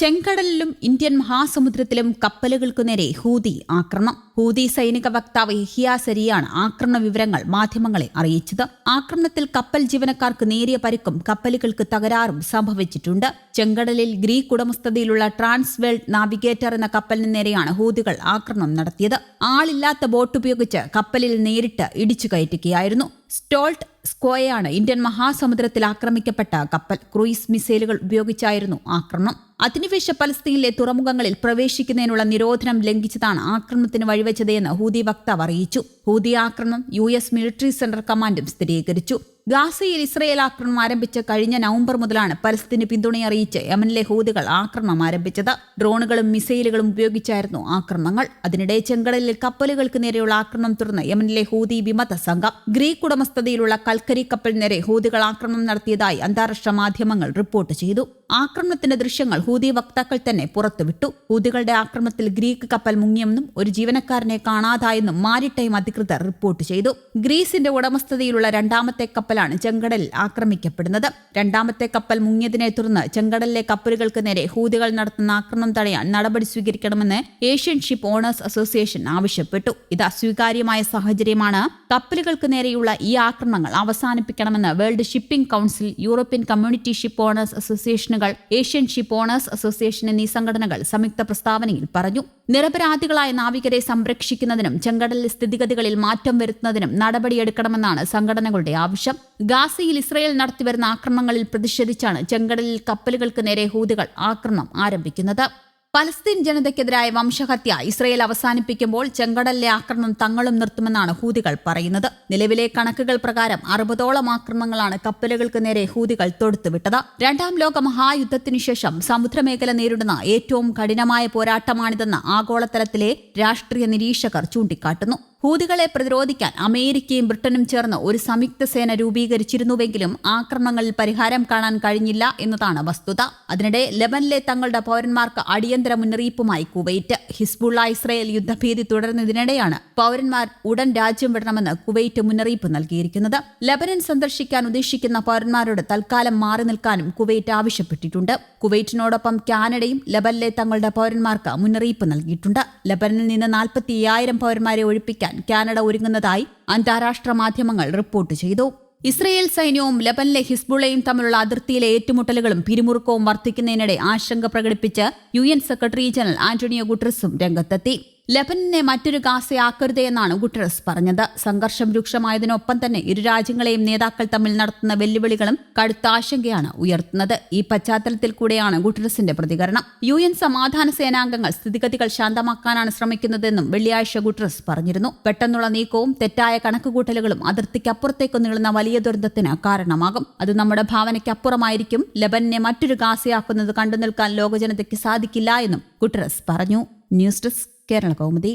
ചെങ്കടലിലും Indian മഹാസമുദ്രത്തിലും കപ്പലുകൾക്കു നേരെ Houthi ആക്രമണം. Houthi സൈനിക വക്താവ് ഹിയ ആക്രമണ വിവരങ്ങൾ മാധ്യമങ്ങളെ അറിയിച്ചത്. ആക്രമണത്തിൽ കപ്പൽ ജീവനക്കാർക്ക് നേരിയ പരിക്കും കപ്പലുകൾക്ക് തകരാറും സംഭവിച്ചിട്ടുണ്ട്. ചെങ്കടലിൽ ഗ്രീക്ക് ഉടമസ്ഥതയിലുള്ള ട്രാൻസ്വേൾഡ് നാവിഗേറ്റർ എന്ന കപ്പലിന് നേരെയാണ് ഹൂതികൾ ആക്രമണം നടത്തിയത്. ആളില്ലാത്ത ബോട്ട് ഉപയോഗിച്ച് കപ്പലിൽ നേരിട്ട് ഇടിച്ചു കയറ്റുകയായിരുന്നു. സ്റ്റോൾട്ട് സ്ക്വയാണ് ഇന്ത്യൻ മഹാസമുദ്രത്തിൽ ആക്രമിക്കപ്പെട്ട കപ്പൽ ക്രൂയിസ് മിസൈലുകൾ ഉപയോഗിച്ചായിരുന്നു ആക്രമണം. അധിനിവേശ പലസ്തീനിലെ തുറമുഖങ്ങളിൽ പ്രവേശിക്കുന്നതിനുള്ള നിരോധനം ലംഘിച്ചതാണ് ആക്രമണത്തിന് വഴിവെച്ചതെന്ന് ഹൂതി വക്താവ് അറിയിച്ചു. ഹൂതി ആക്രമണം യു മിലിറ്ററി സെന്റർ കമാൻഡും സ്ഥിരീകരിച്ചു. ഗാസയിൽ ഇസ്രയേൽ ആക്രമണം ആരംഭിച്ച കഴിഞ്ഞ നവംബർ മുതലാണ് പലസ്തീന് പിന്തുണയറിയിച്ച് യമനിലെ ഹൂതികൾ ആക്രമണം ആരംഭിച്ചത്. ഡ്രോണുകളും മിസൈലുകളും ഉപയോഗിച്ചായിരുന്നു ആക്രമണങ്ങൾ. അതിനിടെ ചെങ്കടലിൽ കപ്പലുകൾക്ക് നേരെയുള്ള ആക്രമണം തുടർന്ന് യമനിലെ ഹൂതി വിമത സംഘം ഗ്രീക്ക് ഉടമസ്ഥതയിലുള്ള കൽക്കരി കപ്പൽ നേരെ ഹൂതികൾ ആക്രമണം നടത്തിയതായി അന്താരാഷ്ട്ര മാധ്യമങ്ങൾ റിപ്പോർട്ട് ചെയ്തു. ആക്രമണത്തിന്റെ ദൃശ്യങ്ങൾ ഹൂതി വക്താക്കൾ തന്നെ പുറത്തുവിട്ടു. ഹൂതികളുടെ ആക്രമണത്തിൽ ഗ്രീക്ക് കപ്പൽ മുങ്ങിയെന്നും ഒരു ജീവനക്കാരനെ കാണാതായെന്നും മാരിടൈം അധികൃതർ റിപ്പോർട്ട് ചെയ്തു. ഗ്രീസിന്റെ ഉടമസ്ഥതയിലുള്ള രണ്ടാമത്തെ കപ്പലാണ് ചെങ്കടലിൽ ആക്രമിക്കപ്പെടുന്നത്. രണ്ടാമത്തെ കപ്പൽ മുങ്ങിയതിനെ തുടർന്ന് ചെങ്കടലിലെ കപ്പലുകൾക്ക് നേരെ ഹൂതികൾ നടത്തുന്ന ആക്രമണം തടയാൻ നടപടി സ്വീകരിക്കണമെന്ന് ഏഷ്യൻ ഷിപ്പ് ഓണേഴ്സ് അസോസിയേഷൻ ആവശ്യപ്പെട്ടു. ഇത് അസ്വീകാര്യമായ സാഹചര്യമാണ് കപ്പലുകൾക്ക് നേരെയുള്ള ഈ ആക്രമണങ്ങൾ അവസാനിപ്പിക്കണമെന്ന് world shipping council European community ship owners അസോസിയേഷനുകൾ ഏഷ്യൻ ഷിപ്പ് ഓണേഴ്സ് അസോസിയേഷൻ എന്നീ സംഘടനകൾ സംയുക്ത പ്രസ്താവനയിൽ പറഞ്ഞു. നിരപരാധികളായ നാവികരെ സംരക്ഷിക്കുന്നതിനും ചെങ്കടലിൽ സ്ഥിതിഗതികളിൽ മാറ്റം വരുത്തുന്നതിനും നടപടിയെടുക്കണമെന്നാണ് സംഘടനകളുടെ ആവശ്യം. ഗാസയിൽ ഇസ്രയേൽ നടത്തിവരുന്ന ആക്രമണങ്ങളിൽ പ്രതിഷേധിച്ചാണ് ചെങ്കടലിൽ കപ്പലുകൾക്ക് നേരെ ഹൂതികൾ ആക്രമണം ആരംഭിക്കുന്നത്. പലസ്തീൻ ജനതയ്ക്കെതിരായ വംശഹത്യ ഇസ്രയേൽ അവസാനിപ്പിക്കുമ്പോൾ ചെങ്കടലിലെ ആക്രമണം തങ്ങളും നിർത്തുമെന്നാണ് ഹൂതികൾ പറയുന്നത്. നിലവിലെ കണക്കുകൾ പ്രകാരം അറുപതോളം ആക്രമണങ്ങളാണ് കപ്പലുകൾക്ക് നേരെ ഹൂതികൾ തൊടുത്തുവിട്ടത്. രണ്ടാം ലോക മഹായുദ്ധത്തിനു ശേഷം സമുദ്രമേഖല നേരിടുന്ന ഏറ്റവും കഠിനമായ പോരാട്ടമാണിതെന്ന് ആഗോളതലത്തിലെ രാഷ്ട്രീയ നിരീക്ഷകർ ചൂണ്ടിക്കാട്ടുന്നു. ഹൂതികളെ പ്രതിരോധിക്കാൻ അമേരിക്കയും ബ്രിട്ടനും ചേർന്ന് ഒരു സംയുക്ത സേന രൂപീകരിച്ചിരുന്നുവെങ്കിലും ആക്രമണങ്ങളിൽ പരിഹാരം കാണാൻ കഴിഞ്ഞില്ല എന്നതാണ് വസ്തുത. അതിനിടെ ലെബനിലെ തങ്ങളുടെ പൗരന്മാർക്ക് അടിയന്തര മുന്നറിയിപ്പുമായി കുവൈറ്റ് ഹിസ്ബുള്ള ഇസ്രയേൽ യുദ്ധഭീതി തുടരുന്നതിനിടെയാണ് പൗരന്മാർ ഉടൻ രാജ്യം വിടണമെന്ന് കുവൈറ്റ് മുന്നറിയിപ്പ് നൽകിയിരിക്കുന്നത്. ലെബനൻ സന്ദർശിക്കാൻ ഉദ്ദേശിക്കുന്ന പൗരന്മാരോട് തൽക്കാലം മാറി നിൽക്കാനും കുവൈറ്റ് ആവശ്യപ്പെട്ടിട്ടുണ്ട്. കുവൈറ്റിനോടൊപ്പം കാനഡയും ലബനിലെ തങ്ങളുടെ പൗരന്മാർക്ക് മുന്നറിയിപ്പ് നൽകിയിട്ടുണ്ട്. ലബനിൽ നിന്ന് നാൽപ്പത്തി പൗരന്മാരെ ഒഴിപ്പിക്കാൻ കാനഡ ഒരുങ്ങുന്നതായി അന്താരാഷ്ട്ര മാധ്യമങ്ങൾ റിപ്പോർട്ട് ചെയ്തു. ഇസ്രയേൽ സൈന്യവും ലബനിലെ ഹിസ്ബുളയും തമ്മിലുള്ള അതിർത്തിയിലെ ഏറ്റുമുട്ടലുകളും പിരിമുറുക്കവും വർദ്ധിക്കുന്നതിനിടെ ആശങ്ക പ്രകടിപ്പിച്ച് യു സെക്രട്ടറി ജനറൽ ആന്റണിയോ ഗുട്ടറസും രംഗത്തെത്തി. ലബനനെ മറ്റൊരു ഗാസയാക്കരുത് എന്നാണ് ഗുട്ടറസ് പറഞ്ഞത്. സംഘർഷം രൂക്ഷമായതിനൊപ്പം തന്നെ ഇരു രാജ്യങ്ങളെയും നേതാക്കൾ തമ്മിൽ നടത്തുന്ന വെല്ലുവിളികളും കടുത്ത ആശങ്കയാണ് ഉയർത്തുന്നത്. ഈ പശ്ചാത്തലത്തിൽ കൂടെയാണ് ഗുട്ടറസിന്റെ പ്രതികരണം. യു എൻ സമാധാന സേനാംഗങ്ങൾ സ്ഥിതിഗതികൾ ശാന്തമാക്കാനാണ് ശ്രമിക്കുന്നതെന്നും വെള്ളിയാഴ്ച ഗുട്ടറസ് പറഞ്ഞിരുന്നു. പെട്ടെന്നുള്ള നീക്കവും തെറ്റായ കണക്കുകൂട്ടലുകളും അതിർത്തിക്കപ്പുറത്തേക്ക് നീളുന്ന വലിയ ദുരന്തത്തിന് കാരണമാകും. അത് നമ്മുടെ ഭാവനയ്ക്കപ്പുറമായിരിക്കും. ലബനെ മറ്റൊരു ഗാസയാക്കുന്നത് കണ്ടുനിൽക്കാൻ ലോകജനതയ്ക്ക് സാധിക്കില്ല എന്നും ഗുട്ടറസ് പറഞ്ഞു. News desk Kerala Kaumudi